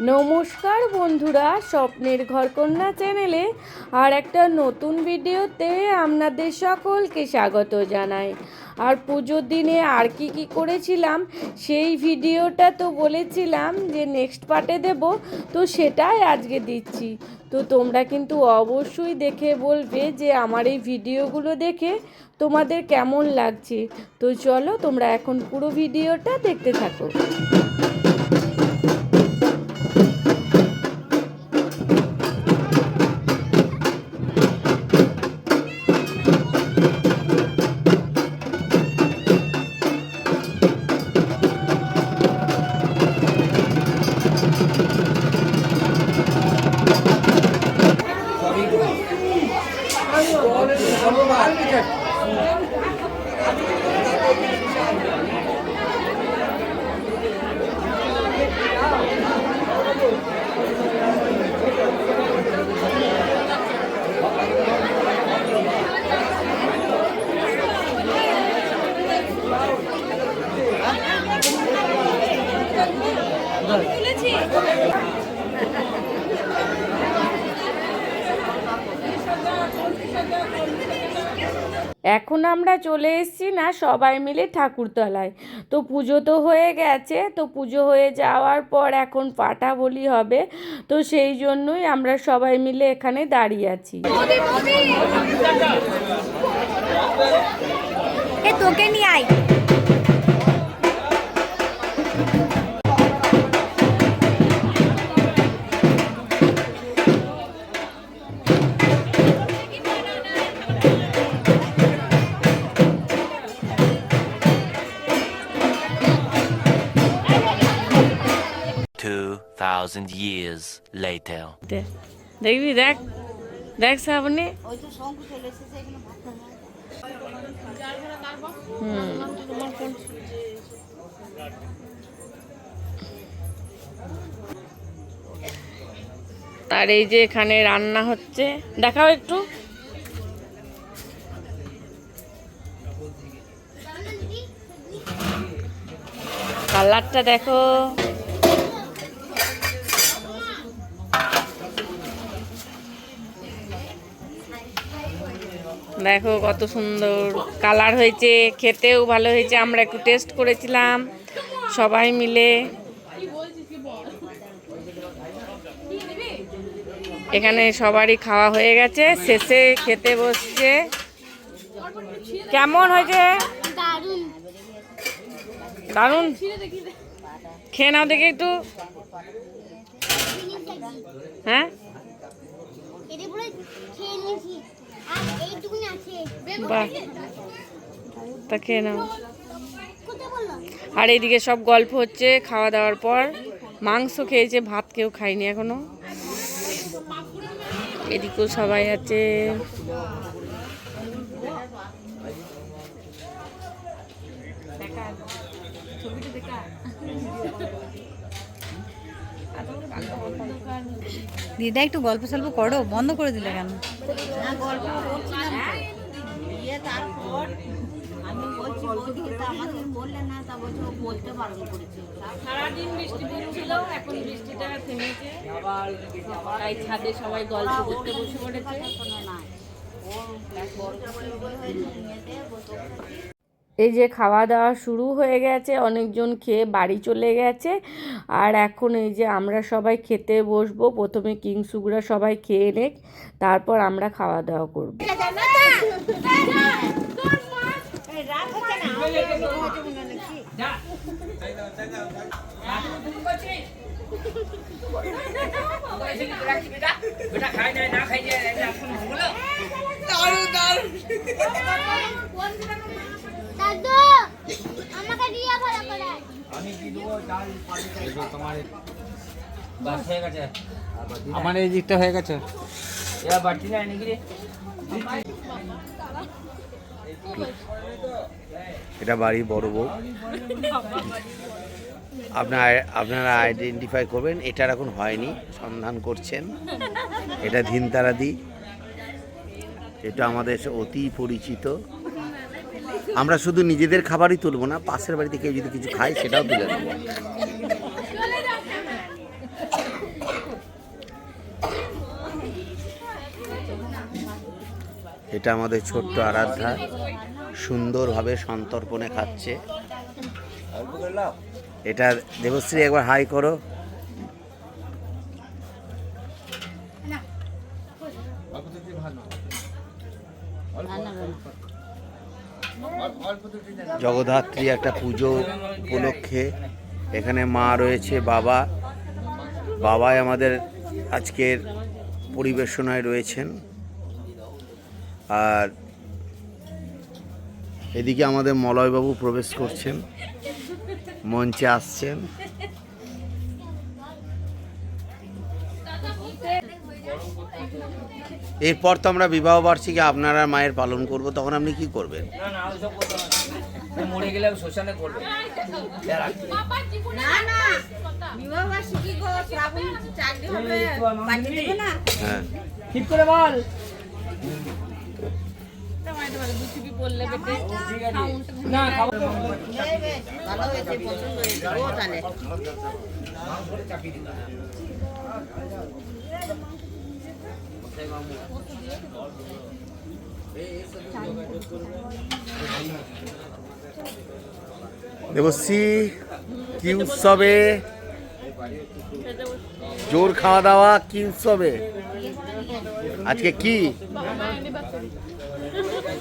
নমস্কার বন্ধুরা, স্বপ্নের ঘরকন্যা চ্যানেলে আর একটা নতুন ভিডিওতে আপনাদের সকলকে স্বাগত জানাই। আর পুজোর দিনে আর কি কি করেছিলাম, সেই ভিডিওটা তো বলেছিলাম যে নেক্সট পার্টে দেব, তো সেটাই আজকে দিচ্ছি। তো তোমরা কিন্তু অবশ্যই দেখে বলবে যে আমার এই ভিডিওগুলো দেখে তোমাদের কেমন লাগছে। তো চলো তোমরা এখন পুরো ভিডিওটা দেখতে থাকো। এখন আমরা চলে এসেছি না, সবাই মিলে ঠাকুরতলায়। তো পুজো তো হয়ে গেছে, তো পুজো হয়ে যাওয়ার পর এখন পাটা বলি হবে। তো সেই জন্যই আমরা সবাই মিলে এখানে দাঁড়িয়ে আছি। তোকে নিয়ে আয়। Two thousand years later. দেখবি, দেখ দেখ হুম। আর এই যে এখানে রান্না হচ্ছে, দেখাও একটু। কালারটা দেখো। দেখো কত সুন্দর কালার হয়েছে খেতেও ভালো হয়েছে আমরা একটু টেস্ট করেছিলাম সবাই মিলে। এখানে সবারই খাওয়া হয়ে গেছে শেষে খেতে বসছে। কেমন হয়েছে? দারুণ দারুণ? খেয়ে নাও দেখে একটু। হ্যাঁ? বাহ। তা খেয়ে নাও। আর এইদিকে সব গল্প হচ্ছে খাওয়া দাওয়ার পর। মাংস খেয়েছে, ভাত কেউ খায়নি এখনও। এদিকেও সবাই আছে। দিদা একটু গল্প সল্প করো বন্ধ করে দিলে কেন? সারাদিন বৃষ্টি পড়ছিল এখন বৃষ্টিটা থেমেছে। তাই ছাদে সবাই গল্প করতে বসে পড়েছে। এই যে খাওয়া দাওয়া শুরু হয়ে গেছে অনেকজন খেয়ে বাড়ি চলে গেছে আর এখন এই যে আমরা সবাই খেতে বসবো প্রথমে কিংসুগুরা সবাই খেয়ে নেক তারপর আমরা খাওয়া দাওয়া করব দাদু আমাকে দিয়ে ভালো করে আমার এই দিকটা হয়ে গেছে। এটা বাড়ি বড় বউ। আপনার আপনারা আইডেন্টিফাই করবেন এটার এখন হয়নি সন্ধান করছেন। এটা ধিনতারাদি। এটা আমাদের অতি পরিচিত। আমরা শুধু নিজেদের খাবারই তুলবো না পাশের বাড়িতে কেউ যদি কিছু খায় সেটাও তুলে নেব এটা আমাদের ছোট্ট আরাধ্যা। সুন্দরভাবে সন্তর্পণে খাচ্ছে। এটা দেবশ্রী একবার হাই করো। জগদ্ধাত্রী একটা পুজো উপলক্ষে এখানে মা রয়েছে, বাবা। বাবাই আমাদের আজকের পরিবেশনায় রয়েছেন। আর এদিকে আমাদের মলয়বাবু প্রবেশ করছেন। মঞ্চে আসছেন। এরপর তো আমরা বিবাহ বার্ষিকী আপনারা মায়ের পালন করব তখন আপনি কি করবেন। মরে গেলে শ্মশানে করবে। হ্যাঁ। ঠিক করে বল। দেবশ্রী কি উৎসবে? জোর খাওয়া দাওয়া কি উৎসবে? আজকে কি?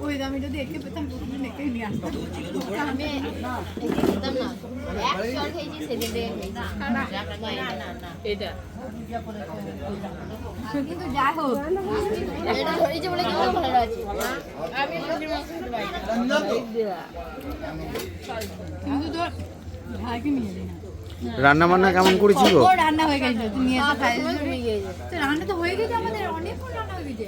ওই আমি যদি একে পেতাম প্রথমে একে নিয়ে আসতাম। আমি খেতাম না। এক চল খেয়েছি সেদিন থেকে এটা। কিন্তু যাই হোক। এটা ধরেছে বলে কেমন ভালো আছে। আমি না। কিন্তু তোর ভাইকে নিয়ে দিই না রান্না বান্না কেমন করেছি গো? রান্না হয়ে তো রান্না তো হয়ে গেছে আমাদের অনেকক্ষণ রান্না হয়ে গেছে।